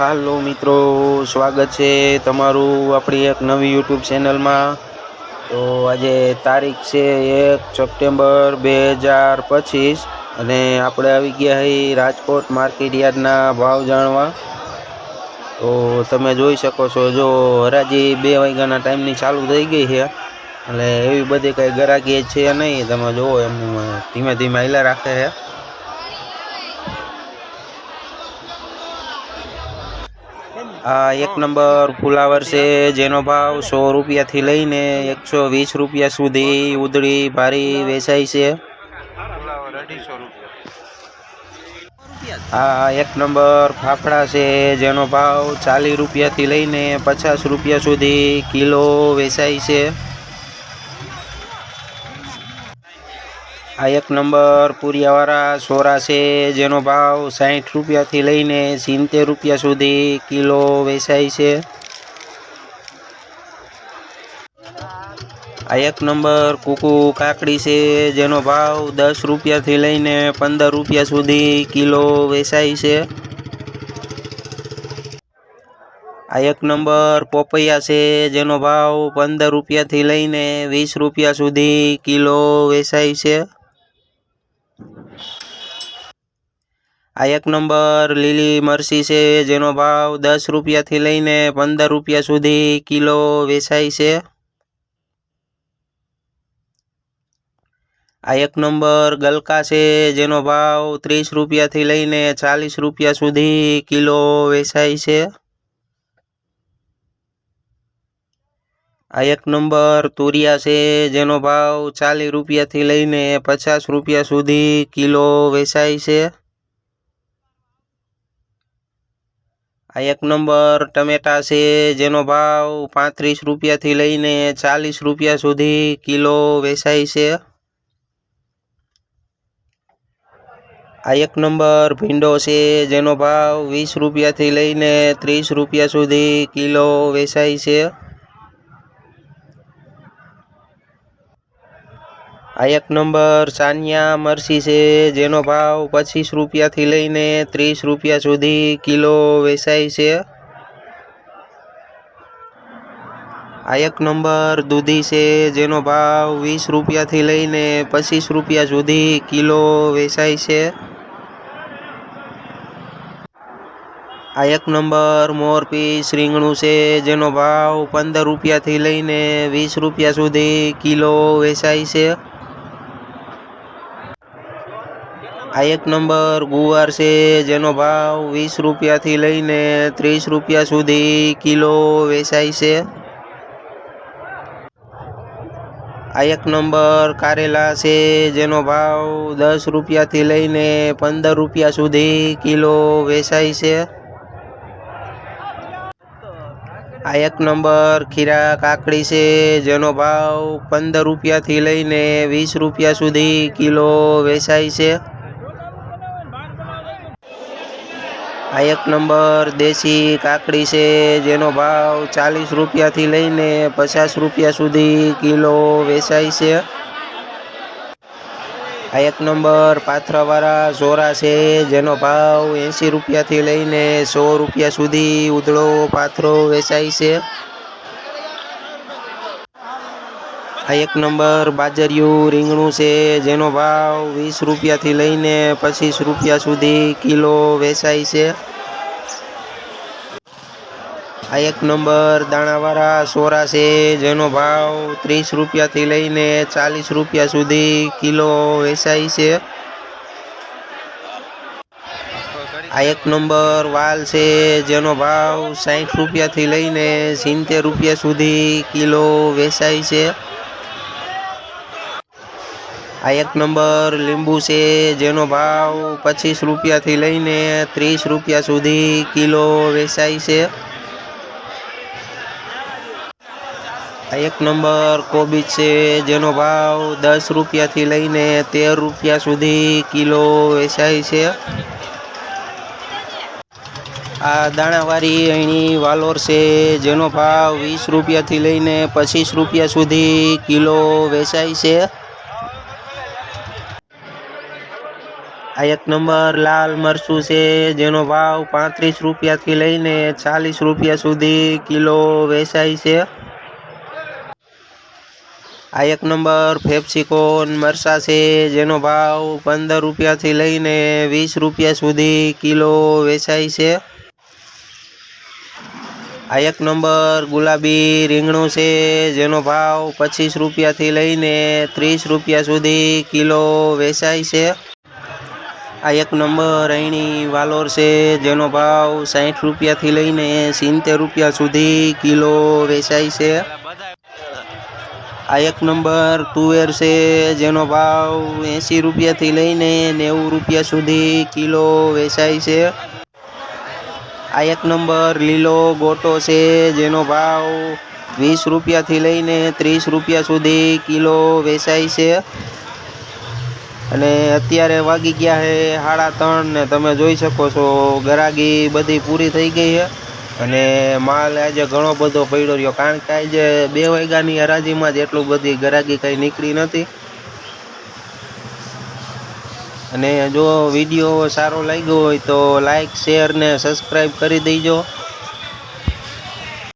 હાલો મિત્રો, સ્વાગત છે તમારું આપણી એક નવી યુટ્યુબ ચેનલમાં તો આજે તારીખ છે એક સપ્ટેમ્બર બે હજાર પચીસ અને આપણે આવી ગયા છીએ રાજકોટ માર્કેટ યાર્ડના ભાવ જાણવા. તો તમે જોઈ શકો છો, જો હરાજી બે વાગ્યાના ટાઈમની ચાલુ થઈ ગઈ છે. એટલે એવી બધી કંઈ ગરાકી છે નહીં, તમે જુઓ એમ ધીમે ધીમે હિલા રાખે છે. આ એક નંબર ફુલાવર છે જેનો ભાવ સો રૂપિયાથી લઈને એકસો વીસ રૂપિયા સુધી ઉદળી ભારી વેચાય છે. આ એક નંબર ફાફડા છે જેનો ભાવ ચાલીસ રૂપિયાથી લઈને પચાસ રૂપિયા સુધી કિલો વેચાય છે. આ એક નંબર પૂરિયાવાળા સોરા છે, જેનો ભાવ સાઠ રૂપિયાથી લઈને સિત્તેર રૂપિયા સુધી કિલો વેચાય છે. આ એક નંબર કુકુ કાકડી છે, જેનો ભાવ દસ રૂપિયાથી લઈને પંદર રૂપિયા સુધી કિલો વેચાય છે. આ એક નંબર પોપૈયા છે, જેનો ભાવ પંદર રૂપિયાથી લઈને વીસ રૂપિયા સુધી કિલો વેચાય છે. આ એક નંબર લીલી મરસી છે, જેનો ભાવ દસ રૂપિયાથી લઈને પંદર રૂપિયા સુધી કિલો વેચાય છે. આ એક નંબર ગલકા છે, જેનો ભાવ ત્રીસ રૂપિયાથી લઈને ચાલીસ રૂપિયા સુધી કિલો વેચાય છે. આ એક નંબર તુરિયા છે, જેનો ભાવ ચાલીસ રૂપિયાથી લઈને પચાસ રૂપિયા સુધી કિલો વેચાય છે. આ એક નંબર ટમેટા છે, જેનો ભાવ પાંત્રીસ રૂપિયાથી લઈને ચાલીસ રૂપિયા સુધી કિલો વેચાય છે. આ એક નંબર ભીંડો છે, જેનો ભાવ વીસ રૂપિયાથી લઈને ત્રીસ રૂપિયા સુધી કિલો વેચાય છે. આ એક નંબર સાનિયા મરસી છે, જેનો ભાવ પચીસ રૂપિયાથી લઈને ત્રીસ રૂપિયા સુધી કિલો વેચાય છે. આ એક નંબર દૂધી છે, જેનો ભાવ વીસ રૂપિયાથી લઈને પચીસ રૂપિયા સુધી કિલો વેચાય છે. આ એક નંબર મોરપીસ રીંગણું છે, જેનો ભાવ પંદર રૂપિયાથી લઈને વીસ રૂપિયા સુધી કિલો વેચાય છે. આ એક નંબર ગુવાર છે, જેનો ભાવ વીસ રૂપિયાથી લઈને ત્રીસ રૂપિયા સુધી કિલો વેચાય છે. આ એક નંબર કારેલા છે, જેનો ભાવ દસ રૂપિયાથી લઈને પંદર રૂપિયા સુધી કિલો વેચાય છે. આ એક નંબર ખીરા કાકડી છે, જેનો ભાવ પંદર રૂપિયાથી લઈને વીસ રૂપિયા સુધી કિલો વેચાય છે. આ એક નંબર દેશી કાકડી છે, જેનો ભાવ ચાલીસ રૂપિયાથી લઈને પચાસ રૂપિયા સુધી કિલો વેચાય છે. આ એક નંબર પાથરાવાળા સોરા છે, જેનો ભાવ એંસી રૂપિયાથી લઈને સો રૂપિયા સુધી ઉધળો પાથરો વેચાય છે. આ એક નંબર બાજરિયું રીંગણું છે, જેનો ભાવ વીસ રૂપિયાથી લઈને પચીસ રૂપિયા સુધી કિલો વેચાય છે. આ એક નંબર દાણાવાળા સોરા છે, જેનો ભાવ ત્રીસ રૂપિયાથી લઈને ચાલીસ રૂપિયા સુધી કિલો વેચાય છે. આ એક નંબર વાલ છે, જેનો ભાવ સાઠ રૂપિયાથી લઈને સિત્તેર રૂપિયા સુધી કિલો વેચાય છે. આ એક નંબર લીંબુ છે, જેનો ભાવ પચીસ રૂપિયાથી લઈને ત્રીસ રૂપિયા સુધી કિલો વેચાય છે. આ એક નંબર કોબીજ છે, જેનો ભાવ દસ રૂપિયાથી લઈને તેર રૂપિયા સુધી કિલો વેચાય છે. આ દાણાવાળી અહીંની વાલોર છે, જેનો ભાવ વીસ રૂપિયાથી લઈને પચીસ રૂપિયા સુધી કિલો વેચાય છે. આ એક નંબર લાલ મરચું છે, જેનો ભાવ પાંત્રીસ રૂપિયાથી લઈને ચાલીસ રૂપિયા સુધી કિલો વેચાય છે. આ એક નંબર ફેપ્સિકોન મરસા છે, જેનો ભાવ પંદર રૂપિયાથી લઈને વીસ રૂપિયા સુધી કિલો વેચાય છે. આ એક નંબર ગુલાબી રીંગણું છે, જેનો ભાવ પચીસ રૂપિયાથી લઈને ત્રીસ રૂપિયા સુધી કિલો વેચાય છે. આ એક નંબર અહીંની વાલોર છે, જેનો ભાવ સાઠ રૂપિયાથી લઈને સિત્તેર રૂપિયા સુધી કિલો વેચાય છે. આ એક નંબર તુવેર છે, જેનો ભાવ એંસી રૂપિયાથી લઈને નેવું રૂપિયા સુધી કિલો વેચાય છે. આ એક નંબર લીલો ગોટો છે, જેનો ભાવ વીસ રૂપિયાથી લઈને ત્રીસ રૂપિયા સુધી કિલો વેચાય છે. અને અત્યારે વાગી ગયા છે સાડા ત્રણ ને તમે જોઈ શકો છો, ગરાગી બધી પૂરી થઈ ગઈ છે અને માલ આજે ઘણો બધો પડ્યો રહ્યો, કારણ કે આજે બે વાગ્યાની હરાજીમાં જ એટલું બધી ગરાગી કંઈ નીકળી નથી અને જો વીડિયો સારો લાગ્યો હોય તો લાઈક શેર ને સબસ્ક્રાઈબ કરી દેજો.